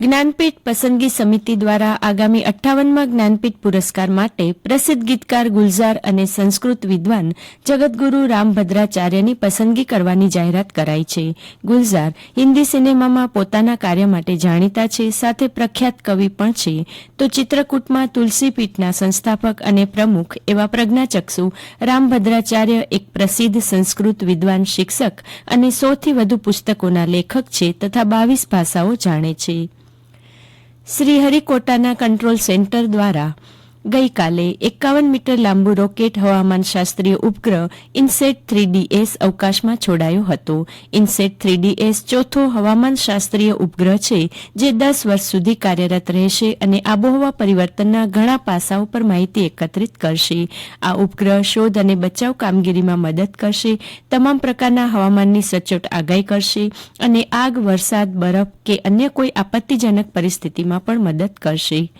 જ્ઞાનપીઠ પસંદગી સમિતિ દ્વારા આગામી અઠ્ઠાવનમાં જ્ઞાનપીઠ પુરસ્કાર માટે પ્રસિદ્ધ ગીતકાર ગુલઝાર અને સંસ્કૃત વિદ્વાન જગતગુરુ રામભદ્રાચાર્યની પસંદગી કરવાની જાહેરાત કરાઈ છે. ગુલઝાર હિન્દી સિનેમામાં પોતાના કાર્ય માટે જાણીતા છે, સાથે પ્રખ્યાત કવિ પણ છે. તો ચિત્રકૂટમાં તુલસીપીઠના સંસ્થાપક અને પ્રમુખ એવા પ્રજ્ઞાચક્ષુ રામભદ્રાચાર્ય એક પ્રસિદ્ધ સંસ્કૃત વિદ્વાન શિક્ષક અને સોથી વધુ પુસ્તકોના લેખક છે તથા બાવીસ ભાષાઓ જાણે છે. શ્રીહરિકોટાના કંટ્રોલ સેન્ટર દ્વારા ગઈકાલે એકાવન મીટર લાંબુ રોકેટ હવામાન શાસ્ત્રીય ઉપગ્રહ ઇન્સેટ થ્રી ડીએસ અવકાશમાં છોડાયો હતો. ઇન્સેટ થ્રી ડીએસ ચોથો હવામાન શાસ્ત્રીય ઉપગ્રહ છે, જે દસ વર્ષ સુધી કાર્યરત રહેશે અને આબોહવા પરિવર્તનના ઘણા પાસાઓ પર માહિતી એકત્રિત કરશે. આ ઉપગ્રહ શોધ અને બચાવ કામગીરીમાં મદદ કરશે, તમામ પ્રકારના હવામાનની સચોટ આગાહી કરશે અને આગ, વરસાદ, બરફ કે અન્ય કોઈ આપત્તિજનક પરિસ્થિતિમાં પણ મદદ કરશે.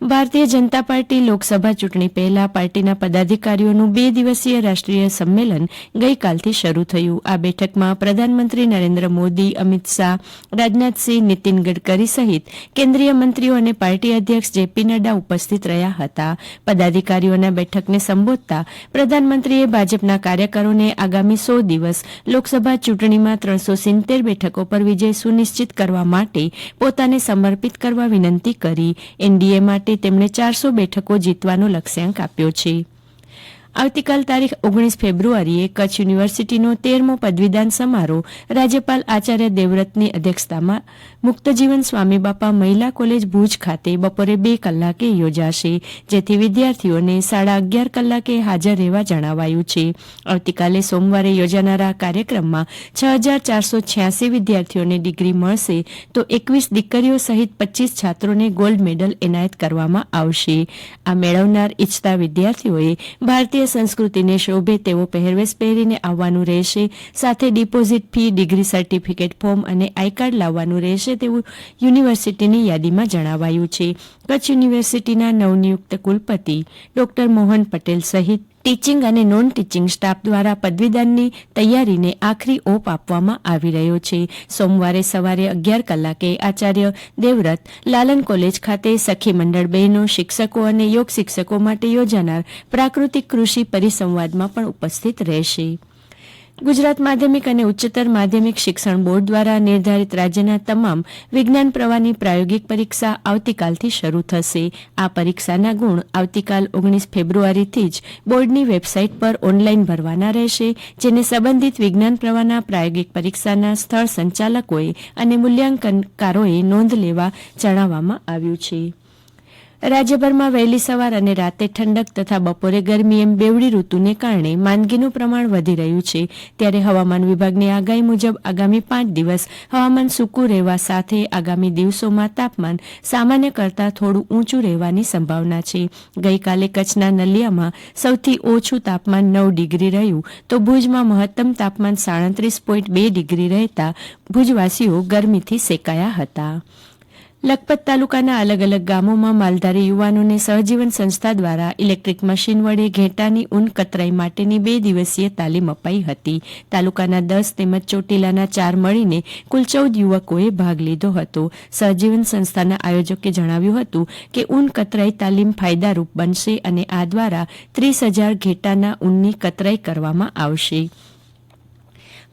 ભારતીય જનતા પાર્ટી લોકસભા ચૂંટણી પહેલા પાર્ટીના પદાધિકારીઓનું બે દિવસીય રાષ્ટ્રીય સંમેલન ગઈકાલથી શરૂ થયું. આ બેઠકમાં પ્રધાનમંત્રી નરેન્દ્ર મોદી, અમિત શાહ રાજનાથસિંહ નીતિન ગડકરી સહિત કેન્દ્રીય મંત્રીઓ અને પાર્ટી અધ્યક્ષ જેપી નડ્ડા ઉપસ્થિત રહ્યા હતા. પદાધિકારીઓના બેઠકને સંબોધતા પ્રધાનમંત્રીએ ભાજપના કાર્યકરોને આગામી સો દિવસ લોકસભા ચૂંટણીમાં ત્રણસો સિત્તેર બેઠકો પર વિજય સુનિશ્ચિત કરવા માટે પોતાને સમર્પિત કરવા વિનંતી કરી. એનડીએ માટે તેમણે ચારસો બેઠકો જીતવાનો લક્ષ્યાંક આપ્યો છે. આવતીકાલ તારીખ ઓગણીસ ફેબ્રુઆરીએ કચ્છ યુનિવર્સિટીનો તેરમો પદવીદાન સમારોહ રાજ્યપાલ આચાર્ય દેવવ્રતની અધ્યક્ષતામાં મુક્તજીવન સ્વામી બાપા મહિલા કોલેજ ભુજ ખાતે બપોરે બે કલાકે યોજાશે, જેથી વિદ્યાર્થીઓને સાડા અગિયાર કલાકે હાજર રહેવા જણાવાયું છે. આવતીકાલે સોમવારે યોજાનારા કાર્યક્રમમાં છ હજાર ચારસો છ્યાસી વિદ્યાર્થીઓને ડિગ્રી મળશે તો એકવીસ દીકરીઓ સહિત પચીસ છાત્રોને ગોલ્ડ મેડલ એનાયત કરવામાં આવશે. આ મેળવનાર ઇચ્છતા વિદ્યાર્થીઓએ ભારતીય સંસ્કૃતિને શોભે તેવો પહેરવેશ પહેરીને આવવાનું રહેશે. સાથે deposit fee degree certificate form અને આઈ કાર્ડ લાવવાનું રહેશે તેવું યુનિવર્સિટીની યાદીમાં જણાવાયું છે. કચ્છ યુનિવર્સિટીના નવનિયુક્ત કુલપતિ ડોક્ટર મોહન પટેલ સહિત ટીચિંગ અને નોન ટીચિંગ સ્ટાફ દ્વારા પદવીદાનની તૈયારીને આખરી ઓપ આપવામાં આવી રહ્યો છે. સોમવારે સવારે અગિયાર કલાકે આચાર્ય દેવવ્રત લાલન કોલેજ ખાતે સખી મંડળ બહેનો, શિક્ષકો અને યોગ શિક્ષકો માટે યોજાનાર પ્રાકૃતિક કૃષિ પરિસંવાદમાં પણ ઉપસ્થિત રહેશે. ગુજરાત માધ્યમિક અને ઉચ્ચતર માધ્યમિક શિક્ષણ બોર્ડ દ્વારા નિર્ધારિત રાજ્યના તમામ વિજ્ઞાન પ્રવાહની પ્રાયોગિક પરીક્ષા આવતીકાલથી શરૂ થશે. આ પરીક્ષાના ગુણ આવતીકાલ ઓગણીસ ફેબ્રુઆરીથી જ બોર્ડની વેબસાઇટ પર ઓનલાઈન ભરવાના રહેશે, જેને સંબંધિત વિજ્ઞાન પ્રવાહના પ્રાયોગિક પરીક્ષાના સ્થળ સંચાલકોએ અને મૂલ્યાંકનકારોએ નોંધ લેવા જણાવવામાં આવ્યું છે. રાજ્યભરમાં વહેલી સવાર અને રાતે ઠંડક તથા બપોરે ગરમી એમ બેવડી ઋતુને કારણે માંદગીનું પ્રમાણ વધી રહ્યું છે. ત્યારે હવામાન વિભાગની આગાહી મુજબ આગામી પાંચ દિવસ હવામાન સૂકું રહેવા સાથે આગામી દિવસોમાં તાપમાન સામાન્ય કરતાં થોડું ઊંચું રહેવાની સંભાવના છે. ગઈકાલે કચ્છના નલિયામાં સૌથી ઓછું તાપમાન નવ ડિગ્રી રહ્યું તો ભુજમાં મહત્તમ તાપમાન સાડત્રીસ પોઈન્ટ બે ડિગ્રી રહેતા ભુજવાસીઓ ગરમીથી સેકાયા હતા. લખપત તાલુકાના અલગ અલગ ગામોમાં માલધારી યુવાનોને સહજીવન સંસ્થા દ્વારા ઇલેક્ટ્રિક મશીન વડે ઘેટાની ઊન કતરાઈ માટેની બે દિવસીય તાલીમ અપાઈ હતી. તાલુકાના દસ તેમજ ચોટીલાના ચાર મળીને કુલ ચૌદ યુવકોએ ભાગ લીધો હતો. સહજીવન સંસ્થાના આયોજકે જણાવ્યું હતું કે ઊન કતરાઈ તાલીમ ફાયદારૂપ બનશે અને આ દ્વારા ત્રીસ હજાર ઘેટાના ઊનની કતરાઈ કરવામાં આવશે.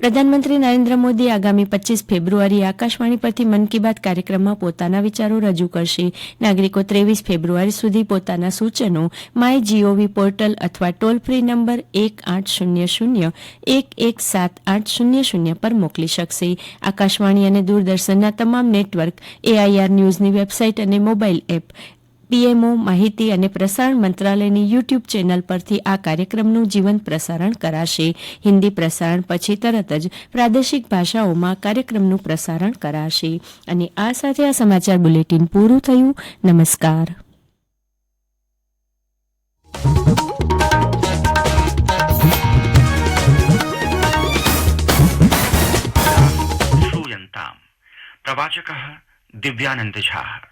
પ્રધાનમંત્રી નરેન્દ્ર મોદી આગામી પચીસ ફેબ્રુઆરીએ આકાશવાણી પરથી મન કી બાત કાર્યક્રમમાં પોતાના વિચારો રજૂ કરશે. નાગરિકો ત્રેવીસ ફેબ્રુઆરી સુધી પોતાના સૂચનો માય જીઓવી પોર્ટલ અથવા ટોલ ફ્રી નંબર એક આઠ શૂન્ય શૂન્ય એક એક સાત આઠ શૂન્ય શૂન્ય પર મોકલી શકશે. આકાશવાણી અને દૂરદર્શનના તમામ નેટવર્ક એઆઈઆર ન્યૂઝની વેબસાઇટ અને મોબાઈલ એપ પીએમઓ માહિતી અને પ્રસારણ મંત્રાલયની યુટ્યુબ ચેનલ પરથી આ કાર્યક્રમનું જીવંત પ્રસારણ કરાશે હિન્દી પ્રસારણ પછી તરત જ પ્રાદેશિક ભાષાઓમાં કાર્યક્રમનું પ્રસારણ કરાશે અને આ સાથે આ સમાચાર બુલેટિન પૂરું થયું નમસ્કાર श्रूयन्ताम् प्रवाचकः दिव्यानन्दझाः